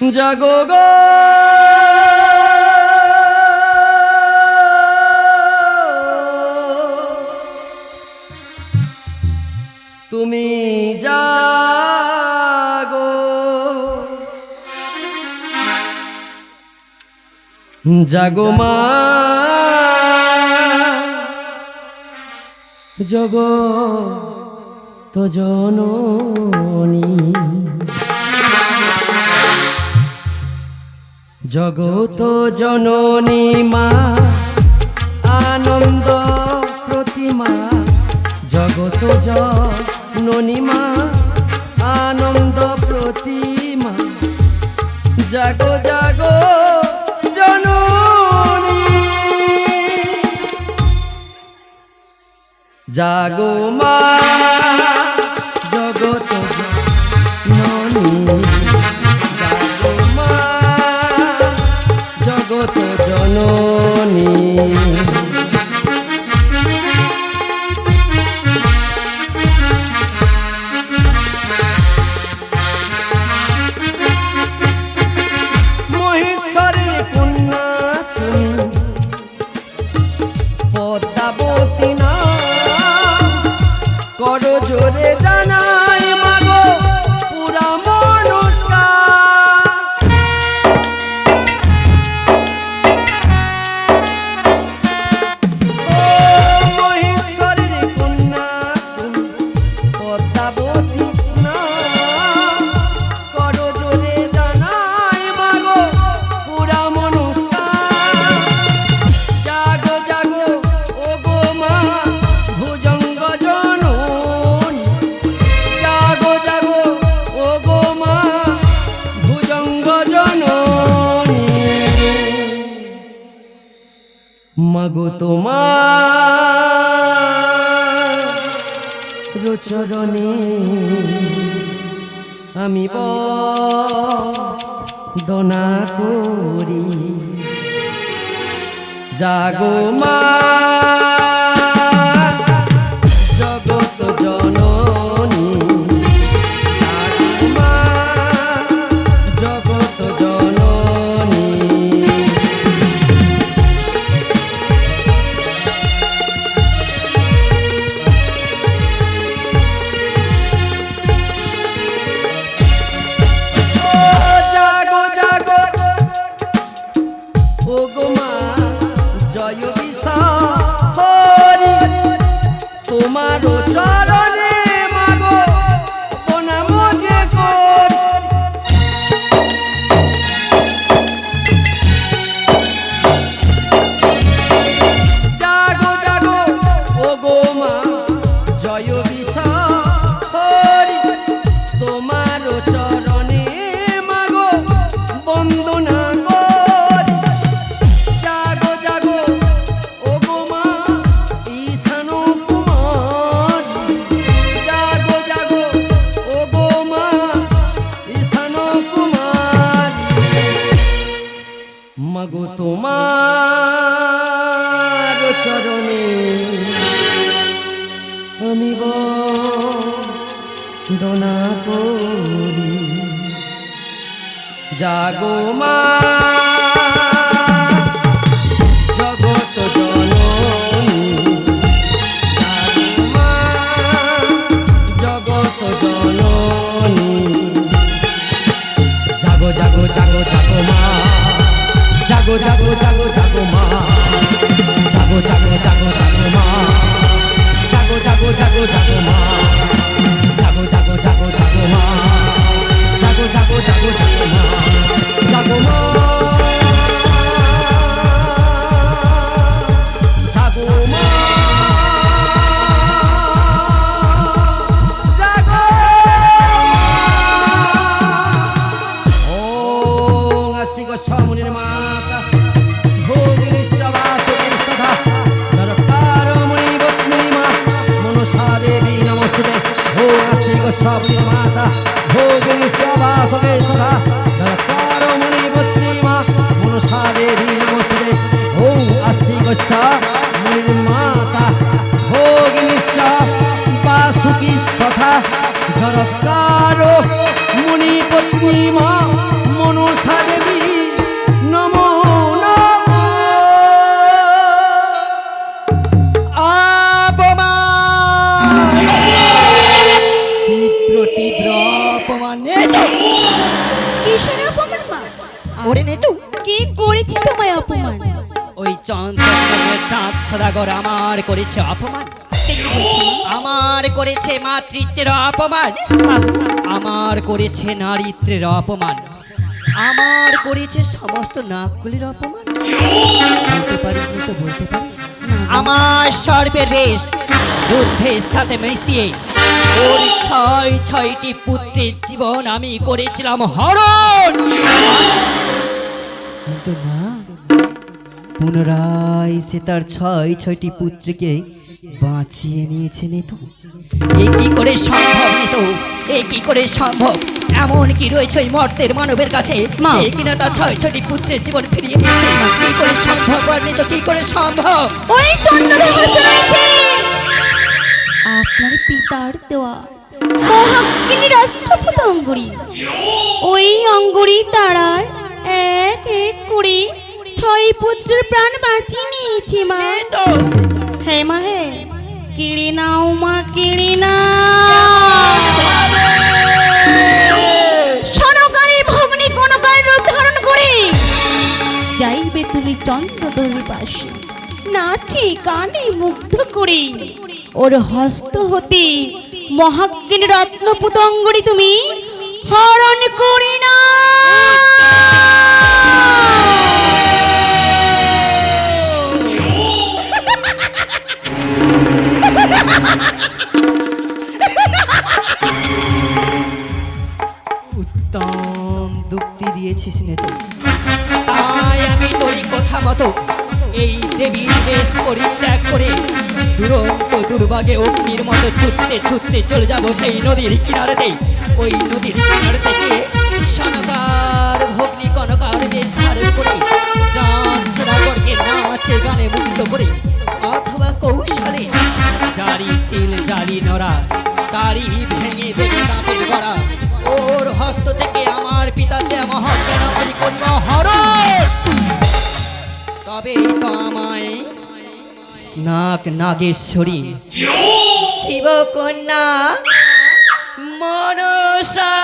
জাগো গো। তুমি জাগো। জাগো মা। জগ তো জননী। জগত জননী মা, আনন্দ প্রতিমা জগত জননী মা, আনন্দ প্রতিমা। জাগো জাগো, জননী। জাগো মা। জোরে জানাই রোচরণে আমি দনা করি। জাগো মা গোচর শ্রমিব দোনা করি। জাগো মা। চন্দ্রের চাঁদ সদাগর আমার করেছে অপমান। আমার করেছে মাতৃত্বের অপমান। আমার করেছে নারীত্বের অপমান। আমার করেছে সমস্ত নাকগুলির অপমান। আমার সর্বের বেশ যুদ্ধের সাথে মিশিয়ে ওর ছয় ছয়টি পুত্রের জীবন আমি করেছিলাম হরণ। কিন্তু না পুনরায় সে তার ছয় ছয়টি পুত্রকে বাঁচিয়ে নিয়েছে নিতু। এ কি করে সম্ভব নিতু? এ কি করে সম্ভব? এমন কি রয়েছে ওই মর্তের মানবের কাছে? মা। যে কিনা তার ছয় ছয়টি পুত্রের জীবন ফিরিয়ে পেয়েছে। কি করে সম্ভব আর নিতু কি করে সম্ভব? ওই চন্দ্রধর হস্তে রয়েছে। আপনার পিতার দেওয়া অষ্টপদ অঙ্গুরি ওই অঙ্গুরি দ্বারা এক এক করে ছয় পুত্রের প্রাণ বাঁচিয়ে নিয়েছি মা। নিতু হ্যাঁ মা হ্যাঁ কেড়ে নাও মা কেড়ে নাও। সনকারী ভগ্নি কোনকার রূপ ধারণ করে। যাইবে তুমি চন্দ্রদোর পাশে নাচে গানে মুগ্ধ করে। ওর হস্ত হতে মহাজ্ঞানী রত্ন পুতঙ্গরি তুমি হরণ করি না দুরন্ত দুর্ভাগে অগ্নির মতো ছুটতে ছুটতে চলে যাব সেই নদীর কিনারেতে ওই নদীর কিনারতে সনকার ভগ্নি কনকার যে ধারে করে চাঁদ নাচে, গানে মুক্ত করে অথবা কৌশলে জারি শিল জারি নরা স্নাক নাগেশ্বরী। শিবকন্যা মনসা।